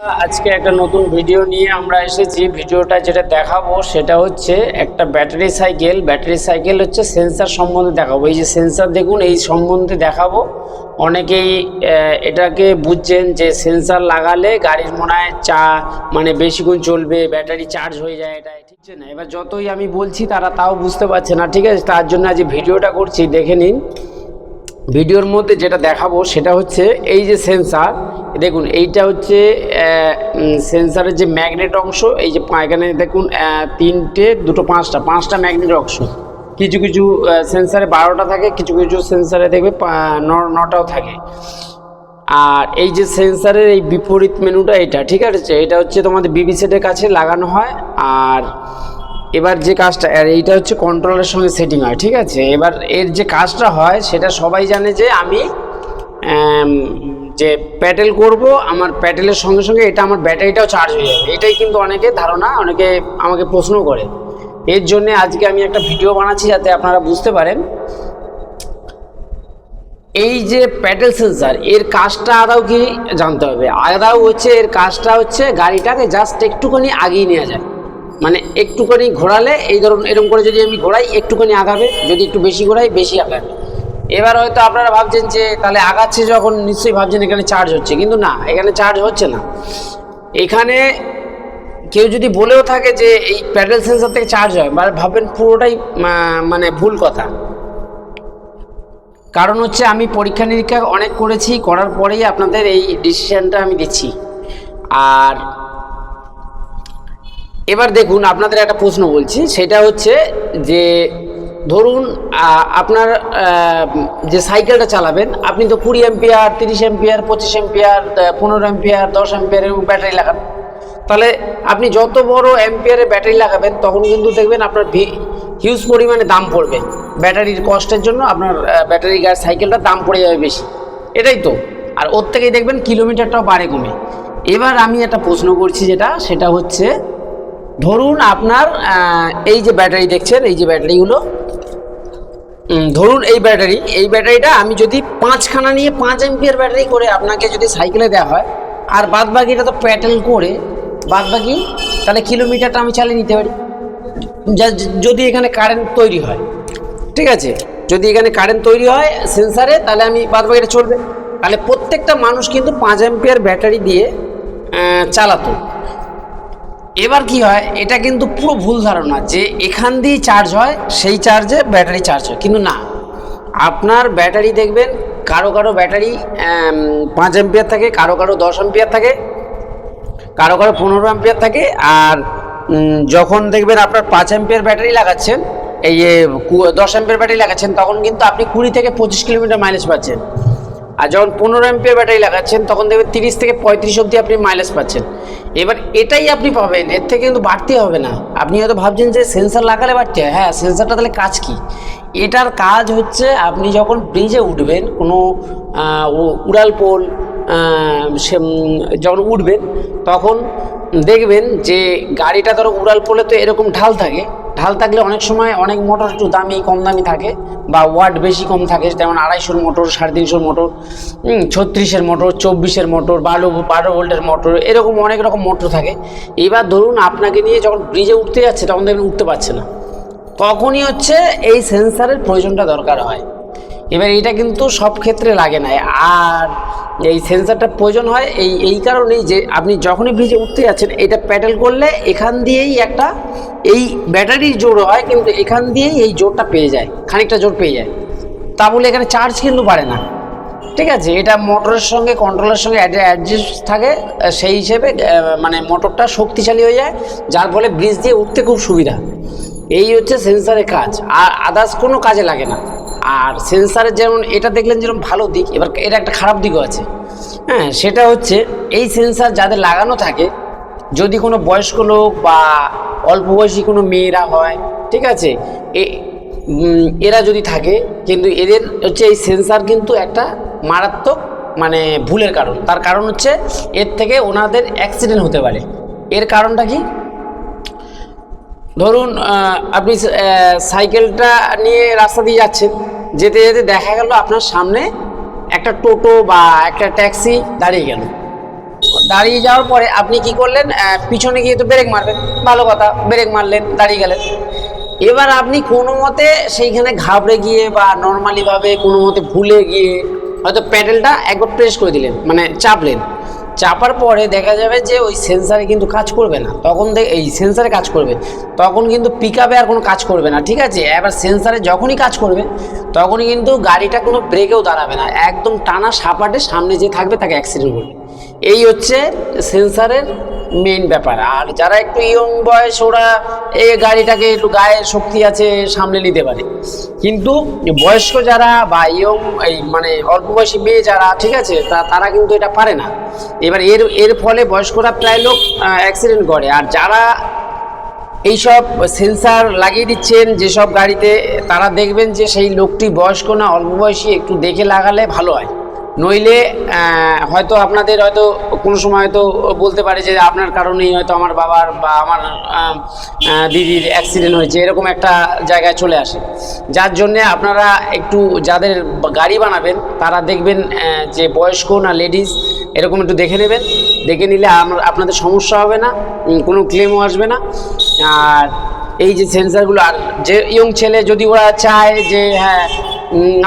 আজকে একটা নতুন ভিডিও নিয়ে আমরা এসেছি। ভিডিওটা যেটা দেখাবো সেটা হচ্ছে একটা ব্যাটারি সাইকেল। ব্যাটারি সাইকেল হচ্ছে সেন্সার সম্বন্ধে দেখাবো। এই যে সেন্সার দেখুন, এই সম্বন্ধে দেখাবো। অনেকেই এটাকে বুঝছেন যে সেন্সার লাগালে গাড়ির মনে হয় চা মানে বেশিক্ষণ চলবে, ব্যাটারি চার্জ হয়ে যায়, এটা ঠিক আছে না। এবার যতই আমি বলছি তারা তাও বুঝতে পারছে না, ঠিক আছে? তার জন্য আজ ভিডিওটা করছি, দেখে নিন। ভিডিওর মধ্যে যেটা দেখাবো সেটা হচ্ছে এই যে সেন্সার দেখুন এইটা হচ্ছে সেন্সারের যে ম্যাগনেট অংশ, এই যে এখানে দেখুন তিনটে, দুটো, পাঁচটা পাঁচটা ম্যাগনেট অংশ। কিছু কিছু সেন্সারে বারোটা থাকে, কিছু কিছু সেন্সারে দেখবে নটাও থাকে। আর এই যে সেন্সারের এই বিপরীত মেনুটা এটা, ঠিক আছে? এটা হচ্ছে তোমাদের বিবি সেটের কাছে লাগানো হয়, আর এবার যে কাজটা এইটা হচ্ছে কন্ট্রোলের সঙ্গে সেটিং হয়, ঠিক আছে? এবার এর যে কাজটা হয়, সেটা সবাই জানে যে আমি যে প্যাটেল করব, আমার প্যাটেলের সঙ্গে সঙ্গে এটা আমার ব্যাটারিটাও চার্জ হয়ে যাবে। এটাই কিন্তু অনেকে ধারণা, অনেকে আমাকে প্রশ্ন করে। এর জন্য আজকে আমি একটা ভিডিও বানাচ্ছি যাতে আপনারা বুঝতে পারেন। এই যে প্যাডেল সেন্সার এর কাজটা আদাও কি জানতে হবে? আদাও হচ্ছে এর কাজটা হচ্ছে গাড়িটাকে জাস্ট একটুখানি আগিয়ে নেওয়া যায় মানে একটুখানি ঘোরালে এই ধরুন, এরকম করে যদি আমি ঘোরাই, একটুখানি আগাবে, যদি একটু বেশি ঘোরাই, বেশি আগাবে। এবার হয়তো আপনারা ভাবছেন যে, তাহলে আগাচ্ছে যখন নিশ্চয়ই ভাবছেন এখানে চার্জ হচ্ছে, কিন্তু না, এখানে চার্জ হচ্ছে না। এখানে কেউ যদি বলেও থাকে যে, এই প্যাডেল সেন্সার থেকে চার্জ হয় মানে ভাববেন পুরোটাই মানে ভুল কথা। কারণ হচ্ছে আমি পরীক্ষা নিরীক্ষা অনেক করেছি, করার পরেই আপনাদের এই ডিসিশনটা আমি দিচ্ছি। আর এবার দেখুন, আপনাদের একটা প্রশ্ন বলছি। সেটা হচ্ছে যে, ধরুন আপনার যে সাইকেলটা চালাবেন, আপনি তো কুড়ি এম্পিয়ার তিরিশ এম্পিয়ার পঁচিশ এম্পিয়ার পনেরো এম্পিয়ার দশ এম্পিয়ার এবং ব্যাটারি লাগান। তাহলে আপনি যত বড় অ্যাম্পিয়ারের ব্যাটারি লাগাবেন তখন কিন্তু দেখবেন আপনার হিউজ পরিমাণে দাম পড়বে। ব্যাটারির কষ্টের জন্য আপনার ব্যাটারি গাড়ি সাইকেলটার দাম পড়ে যাবে বেশি। এটাই তো। আর ওর থেকেই দেখবেন, কিলোমিটারটাও বাড়ে কমে। এবার আমি একটা প্রশ্ন করছি যেটা, সেটা হচ্ছে ধরুন আপনার এই যে ব্যাটারি দেখছেন, এই যে ব্যাটারিগুলো ধরুন এই ব্যাটারি, এই ব্যাটারিটা আমি যদি পাঁচখানা নিয়ে পাঁচ এমপিয়ার ব্যাটারি করে আপনাকে যদি সাইকেলে দেওয়া হয়, আর বাদ বাকিটা তো প্যাটেল করে বাদ বাকি তাহলে কিলোমিটারটা আমি চালিয়ে নিতে পারি। যদি এখানে কারেন্ট তৈরি হয়, ঠিক আছে? যদি এখানে কারেন্ট তৈরি হয় সেন্সারে, তাহলে আমি বাদ বাকিটা চলবে। তাহলে প্রত্যেকটা মানুষ কিন্তু পাঁচ এমপিয়ার ব্যাটারি দিয়ে চালাতো। এবার কি হয়, এটা কিন্তু পুরো ভুল ধারণা যে এখান দিয়ে চার্জ হয়, সেই চার্জে ব্যাটারি চার্জ হয়। কিন্তু না, আপনার ব্যাটারি দেখবেন, কারও কারও ব্যাটারি পাঁচ এম্পিয়ার থাকে, কারও কারও দশ এম্পিয়ার থাকে, কারও কারও পনেরো অ্যাম্পিয়ার থাকে, আর যখন দেখবেন আপনার পাঁচ অ্যাম্পিয়ার ব্যাটারি লাগাচ্ছেন, এই দশ অ্যাম্পিয়ার ব্যাটারি লাগাচ্ছেন, তখন কিন্তু আপনি কুড়ি থেকে পঁচিশ কিলোমিটার মাইলেজ পাচ্ছেন। আর যখন পনেরো অ্যাম্পিয়ার ব্যাটারি লাগাচ্ছেন, তখন দেখবেন তিরিশ থেকে পঁয়ত্রিশ অবধি আপনি মাইলেজ পাচ্ছেন। এবার এটাই আপনি পাবেন, এর থেকে কিন্তু বাড়তি হবে না। আপনি হয়তো ভাবছেন যে সেন্সার লাগালে বাড়তে হয়। হ্যাঁ সেন্সারটা তাহলে কাজ কি? এটার কাজ হচ্ছে আপনি যখন ব্রিজে উঠবেন, কোনো উড়াল পোল সে যখন উঠবেন, তখন দেখবেন যে গাড়িটা ধরো উড়াল পোলে তো এরকম ঢাল থাকে ঢাল থাকলে অনেক সময় অনেক মোটর একটু দামি, কম দামি থাকে বা ওয়াট বেশি কম থাকে, যেমন আড়াইশোর মোটর সাড়ে তিনশোর মোটর ছত্রিশের মোটর চব্বিশের মোটর বারো বারো ভোল্টের মোটর এরকম অনেক রকম মোটর থাকে। এবার ধরুন আপনাকে নিয়ে যখন ব্রিজে উঠতে যাচ্ছে, তখন দেখবেন উঠতে পারছে না। তখনই হচ্ছে এই সেন্সারের প্রয়োজনটা দরকার হয়। এবার এটা কিন্তু সব ক্ষেত্রে লাগে না। আর এই সেন্সারটা প্রয়োজন হয় এই এই কারণেই যে আপনি যখনই ব্রিজে উঠতে যাচ্ছেন, এটা প্যাডেল করলে এখান দিয়েই একটা এই ব্যাটারির জোর হয়, কিন্তু এখান দিয়েই এই জোরটা পেয়ে যায়, খানিকটা জোর পেয়ে যায়। তা বলে এখানে চার্জ কিন্তু বাড়ে না। ঠিক আছে, এটা মোটরের সঙ্গে কন্ট্রোলের সঙ্গে অ্যাডজাস্ট থাকে, সেই হিসেবে মানে মোটরটা শক্তিশালী হয়ে যায়, যার ফলে ব্রিজ দিয়ে উঠতে খুব সুবিধা। এই হচ্ছে সেন্সারের কাজ, আর আদার্স কোনো কাজে লাগে না। আর সেন্সারের যেমন এটা দেখলেন যেরকম ভালো দিক, এবার এর একটা খারাপ দিকও আছে। হ্যাঁ সেটা হচ্ছে এই সেন্সার যাদের লাগানো থাকে, যদি কোনো বয়স্ক লোক বা অল্প বয়সী কোনো মেয়েরা হয়, ঠিক আছে? এ- এরা যদি থাকে, কিন্তু এদের হচ্ছে এই সেন্সার কিন্তু একটা মারাত্মক মানে ভুলের কারণ। তার কারণ হচ্ছে এর থেকে ওনাদের অ্যাক্সিডেন্ট হতে পারে। এর কারণটা কি? ধরুন আপনি সাইকেলটা নিয়ে রাস্তা দিয়ে যাচ্ছেন, যেতে যেতে দেখা গেল আপনার সামনে একটা টোটো বা একটা ট্যাক্সি দাঁড়িয়ে গেল। দাঁড়িয়ে যাওয়ার পরে আপনি কি করলেন পিছনে গিয়ে তো ব্রেক মারবেন ভালো কথা, ব্রেক মারলেন, দাঁড়িয়ে গেলেন। এবার আপনি কোনো মতে সেইখানে ঘাবড়ে গিয়ে বা নর্মালিভাবে কোনো মতে ভুলে গিয়ে হয়তো প্যাডেলটা একবার প্রেস করে দিলেন মানে চাপলেন। চাপার পরে দেখা যাবে যে ওই সেন্সারে কিন্তু কাজ করবে না। তখন এই সেন্সারে কাজ করবে। তখন কিন্তু পিক আর কোনো কাজ করবে না, ঠিক আছে? এবার সেন্সারে যখনই কাজ করবে, তখনই কিন্তু গাড়িটা কোনো ব্রেকেও দাঁড়াবে না। একদম টানা সাপাটে সামনে যে থাকবে, তাকে অ্যাক্সিডেন্ট করবে এই হচ্ছে সেন্সারের মেন ব্যাপার। আর যারা একটু ইয়ং বয়স, ওরা এই গাড়িটাকে একটু গায়ে শক্তি আছে, সামলে নিতে পারে। কিন্তু বয়স্ক যারা বা ইয়ং এই মানে অল্প বয়সী মেয়ে যারা, ঠিক আছে, তা, তারা কিন্তু এটা পারে না। এবার এর এর ফলে বয়স্করা প্রায় লোক অ্যাক্সিডেন্ট করে। আর যারা এইসব সেন্সার লাগিয়ে দিচ্ছেন যেসব গাড়িতে, তারা দেখবেন যে সেই লোকটি বয়স্ক না, অল্প বয়সী, একটু দেখে লাগালে ভালো হয়। নইলে হয়তো আপনাদের হয়তো কোনো সময় হয়তো বলতে পারে যে আপনার কারণেই হয়তো আমার বাবার বা আমার দিদির অ্যাক্সিডেন্ট হয়েছে, এরকম একটা জায়গায় চলে আসে। যার জন্যে আপনারা একটু যাদের গাড়ি বানাবেন, তারা দেখবেন যে বয়স্ক না লেডিস এরকম একটু দেখে নেবেন। দেখে নিলে আপনাদের সমস্যা হবে না কোনো ক্লেমও আসবে না। আর এই যে সেন্সারগুলো আর যে ইয়ং ছেলে যদি ওরা চায় যে হ্যাঁ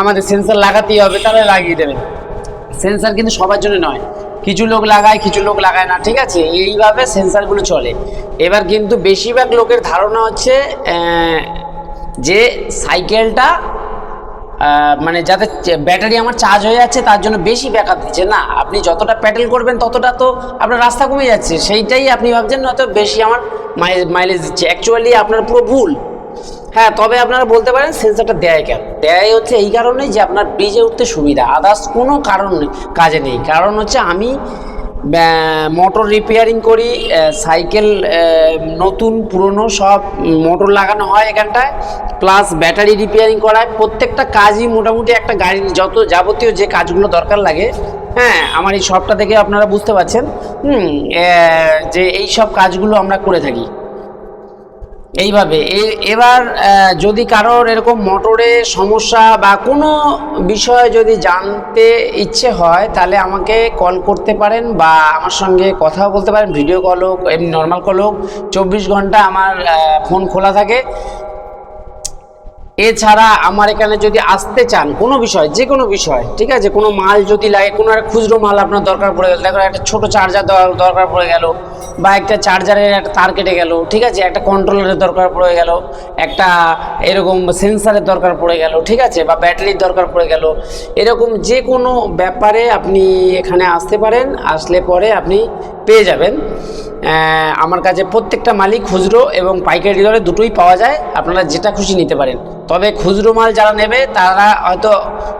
আমাদের সেন্সার লাগাতেই হবে, তাহলে লাগিয়ে দেবেন। সেন্সার কিন্তু সবার জন্য নয়। কিছু লোক লাগায়, কিছু লোক লাগায় না, ঠিক আছে? এইভাবে সেন্সারগুলো চলে। এবার কিন্তু বেশিরভাগ লোকের ধারণা হচ্ছে যে সাইকেলটা মানে যাতে ব্যাটারি আমার চার্জ হয়ে যাচ্ছে, তার জন্য বেশি ব্যাকআপ দিচ্ছে। না, আপনি যতটা প্যাডেল করবেন, ততটা তো আপনার রাস্তা কমে যাচ্ছে। সেইটাই আপনি ভাবছেন হয়তো বেশি আমার মাইলেজ দিচ্ছে। অ্যাকচুয়ালি আপনার পুরো ভুল। হ্যাঁ তবে আপনারা বলতে পারেন সেন্সারটা দেয় কেন? দেয় হচ্ছে এই কারণেই যে আপনার ব্রিজে উঠতে সুবিধা। আদার্স কোনো কারণ কাজে নেই। কারণ হচ্ছে আমি মোটর রিপেয়ারিং করি সাইকেল নতুন, পুরনো সব মোটর লাগানো হয় এখানটায় প্লাস ব্যাটারি রিপেয়ারিং করায়। প্রত্যেকটা কাজই মোটামুটি একটা গাড়ির যত যাবতীয় যে কাজগুলো দরকার লাগে হ্যাঁ আমার এই সবটা থেকে আপনারা বুঝতে পারছেন। যে এই সব কাজগুলো আমরা করে থাকি। এইভাবে। এবার যদি কারোর এরকম মোটরে সমস্যা বা কোনো বিষয় যদি জানতে ইচ্ছে হয়, তাহলে আমাকে কল করতে পারেন বা আমার সঙ্গে কথা বলতে পারেন। ভিডিও কল হোক, এমনি নর্মাল কল হোক, চব্বিশ ঘণ্টা আমার ফোন খোলা থাকে। এছাড়া আমার এখানে যদি আসতে চান, কোনো বিষয়, যে কোনো বিষয়, ঠিক আছে? কোনো মাল যদি লাগে, কোনো একটা খুচরো মাল আপনার দরকার পড়ে গেল, দেখো একটা ছোটো চার্জার দরকার পড়ে গেল, বা একটা চার্জারের একটা তার কেটে গেল, ঠিক আছে? একটা কন্ট্রোলারের দরকার পড়ে গেল, একটা এরকম সেন্সারের দরকার পড়ে গেল, ঠিক আছে? বা ব্যাটারির দরকার পড়ে গেল, এরকম যে কোনো ব্যাপারে আপনি এখানে আসতে পারেন, আসলে পরে আপনি পেয়ে যাবেন। আমার কাছে প্রত্যেকটা মালই খুচরো এবং পাইকারি দরে দুটোই পাওয়া যায়। আপনারা যেটা খুশি নিতে পারেন। তবে খুচরো মাল যারা নেবে, তারা হয়তো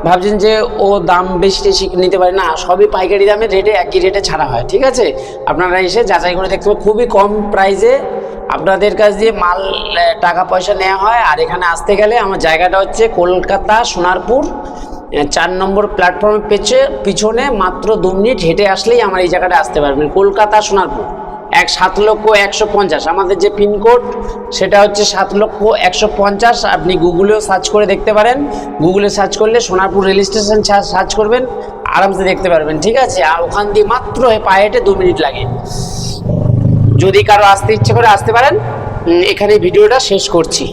ভাবছেন যে, ও দাম বেশি বেশি নিতে পারে। না, সবই পাইকারি দামে রেটে, একই রেটে ছাড়া হয়, ঠিক আছে? আপনারা এসে যাচাই করে দেখতে খুবই কম প্রাইসে আপনাদের কাছ দিয়ে মাল টাকা পয়সা নেওয়া হয়। আর এখানে আসতে গেলে আমার জায়গাটা হচ্ছে কলকাতা সোনারপুর চার নম্বর প্ল্যাটফর্মে পেছে, পিছনে মাত্র দু মিনিট হেঁটে আসলেই আমার এই জায়গাটা আসতে পারবেন কলকাতা, সোনারপুর। এক সাত লক্ষ একশো পঞ্চাশ। আমাদের যে পিনকোড সেটা হচ্ছে সাত লক্ষ একশো পঞ্চাশ। আপনি গুগলেও সার্চ করে দেখতে পারেন। গুগলে সার্চ করলে সোনারপুর রেল স্টেশন সার্চ করবেন। আরামসে দেখতে পারবেন। ঠিক আছে? আর ওখান দিয়ে মাত্র পায়ে হেঁটে দু মিনিট লাগে। যদি কারও আসতে ইচ্ছে করে আসতে পারেন এখানে ভিডিওটা শেষ করছি।